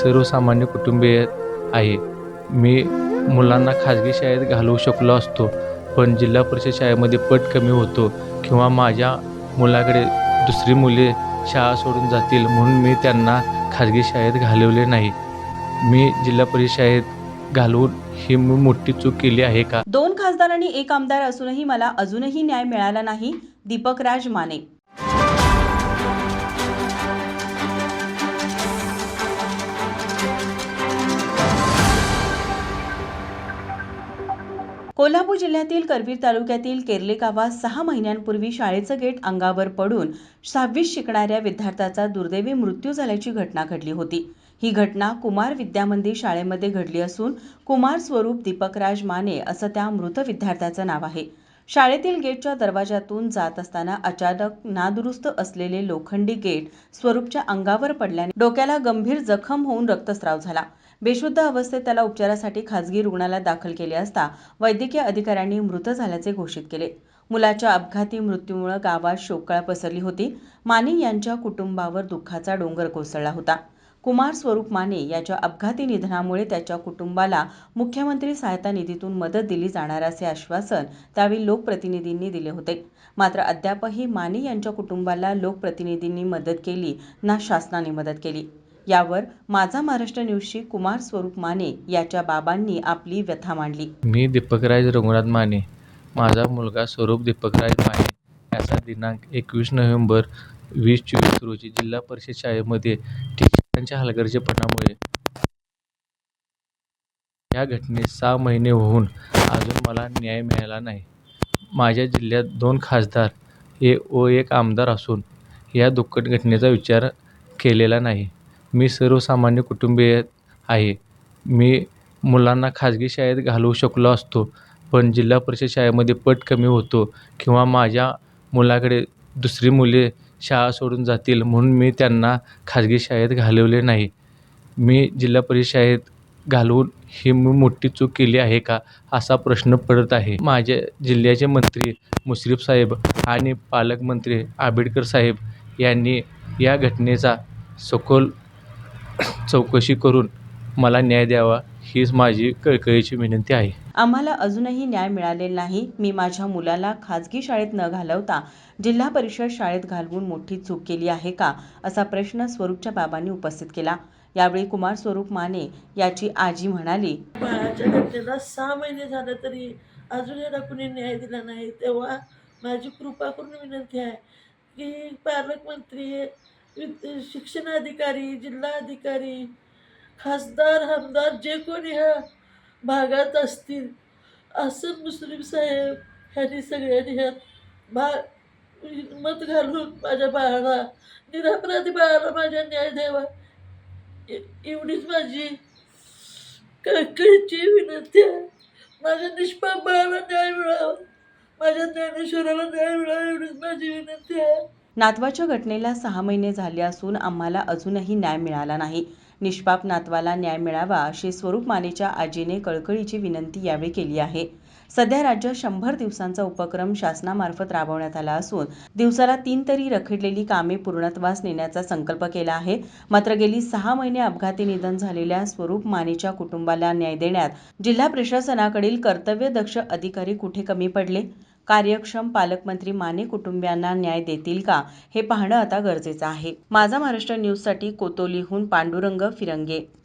सर्वसामान्य कुटुंबीय आहे. मी मुलांना खाजगी शाळेत घालवू शकलो असतो पण जिल्हा परिषद शाळेमध्ये पट कमी होतो किंवा माझ्या मुलाकडे दुसरी मुले शाळा सोडून जातील म्हणून मी त्यांना खाजगी शाळेत घालवले नाही. मी जिल्हा परिषद शाळेत घालवून ही मी मोठी चूक केली आहे का? दोन खासदार आणि एक आमदार असूनही मला अजूनही न्याय मिळाला नाही. दीपक राज माने कोल्हापूर जिल्ह्यातील करवीर तालुक्यातील केर्ले गावात सहा महिन्यांपूर्वी शाळेचं गेट अंगावर पडून सहावीस शिकणाऱ्या विद्यार्थ्याचा दुर्दैवी मृत्यू झाल्याची घटना घडली होती. ही घटना कुमार विद्यामंदिर शाळेमध्ये घडली असून कुमार स्वरूप दीपकराज माने असं त्या मृत विद्यार्थ्याचं नाव आहे. शाळेतील गेटच्या दरवाजातून जात असताना अचानक नादुरुस्त असलेले लोखंडी गेट स्वरूपच्या अंगावर पडल्याने डोक्याला गंभीर जखम होऊन रक्तस्राव झाला. बेशुद्ध अवस्थेत त्याला उपचारासाठी खासगी रुग्णालयात दाखल केले असता वैद्यकीय अधिकाऱ्यांनी मृत झाल्याचे घोषित केले. मुलाच्या अपघाती मृत्यूमुळे गावात शोककळा पसरली होती. माने यांच्या कुटुंबावर दुःखाचा डोंगर कोसळला होता. कुमार स्वरूप माने याच्या अपघाती निधनामुळे त्याच्या कुटुंबाला मुख्यमंत्री सहायता निधीतून मदत दिली जाणार असे आश्वासन त्यावेळी लोकप्रतिनिधींनी दिले होते. मात्र अद्यापही माने यांच्या कुटुंबाला लोकप्रतिनिधींनी मदत केली ना शासनाने मदत केली. यावर माझा महाराष्ट्र न्यूजशी कुमार स्वरूप माने याच्या बाबांनी आपली व्यथा मांडली. मी दीपकराज रघुनाथ माने. माझा मुलगा स्वरूप दीपकराज माने. याचा दिनांक एकवीस नोव्हेंबर वीस चोवीस रोजी जिल्हा परिषद शाळेमध्ये टीचरांच्या हलगर्जीपणामुळे या घटनेत सहा महिने होऊन अजून मला न्याय मिळाला नाही. माझ्या जिल्ह्यात दोन खासदार हे ओ एक आमदार असून या दुःखद घटनेचा विचार केलेला नाही. मी सर्वसामान्य कुटुंबीय आहे. मी मुलांना खाजगी शाळेत घालवू शकलो असतो पण जिल्हा परिषद शाळेमध्ये पट कमी होतो किंवा माझ्या मुलाकडे दुसरी मुले शाळा सोडून जातील म्हणून मी त्यांना खाजगी शाळेत घालवले नाही. मी जिल्हा परिषद शाळेत घालवून ही मी मोठी चूक केली आहे का असा प्रश्न पडत आहे. माझ्या जिल्ह्याचे मंत्री मुश्रीफ साहेब आणि पालकमंत्री आंबेडकर साहेब यांनी या घटनेचा सखोल चौकशी करून मला न्याय द्यावा हीच माझी कळकळीची विनंती आहे. आम्हाला अजूनही न्याय मिळालेला नाही. मी माझ्या मुलाला खाजगी शाळेत न घालवता जिल्हा परिषद शाळेत घालवून मोठी चूक केली आहे का? असा प्रश्न स्वरूपच्या बाबांनी उपस्थित केला. यावेळी कुमार स्वरूप माने याची आजी म्हणाली बाळाच्या घटनेला सहा महिने झाले तरी अजून याला कुणी न्याय दिला नाही. तेव्हा माझी कृपा करून विनंती आहे की पालकमंत्री शिक्षणाधिकारी जिल्हाधिकारी खासदार आमदार जे कोणी ह्या भागात असतील असं मुस्लिम साहेब ह्यांनी सगळ्यांनी ह्यात भाग मत घालून माझ्या बाळाला निरापराधी बाळाला माझ्या न्याय द्यावा. ए- एवढीच माझी कळकळीची विनंती आहे. माझ्या निष्पाप बाळाला न्याय मिळावा. माझ्या ज्ञानेश्वराला न्याय मिळावा एवढीच माझी विनंती आहे. नातवाच्या घटनेला सहा महिने झाले असून आम्हाला अजूनही न्याय मिळाला नाही. निष्पाप नातवाला न्याय मिळावा अशी स्वरूप मानेच्या आजीने कळकळीची विनंती यावेळी केली आहे. सध्या राज्यात शंभर दिवसांचा उपक्रम शासनामार्फत राबवण्यात आला असून दिवसाला तीन तरी रखडलेली कामे पूर्णत्वास नेण्याचा संकल्प केला आहे. मात्र गेली सहा महिने अपघाती निधन झालेल्या स्वरूप मानेच्या कुटुंबाला न्याय देण्यात जिल्हा प्रशासनाकडील कर्तव्यदक्ष अधिकारी कुठे कमी पडले? कार्यक्षम पालकमंत्री माने कुटुंबियांना न्याय देतील का? हे पाहणं आता गरजेचं आहे. माझा महाराष्ट्र न्यूजसाठी कोतोलीहून पांडुरंग फिरंगे.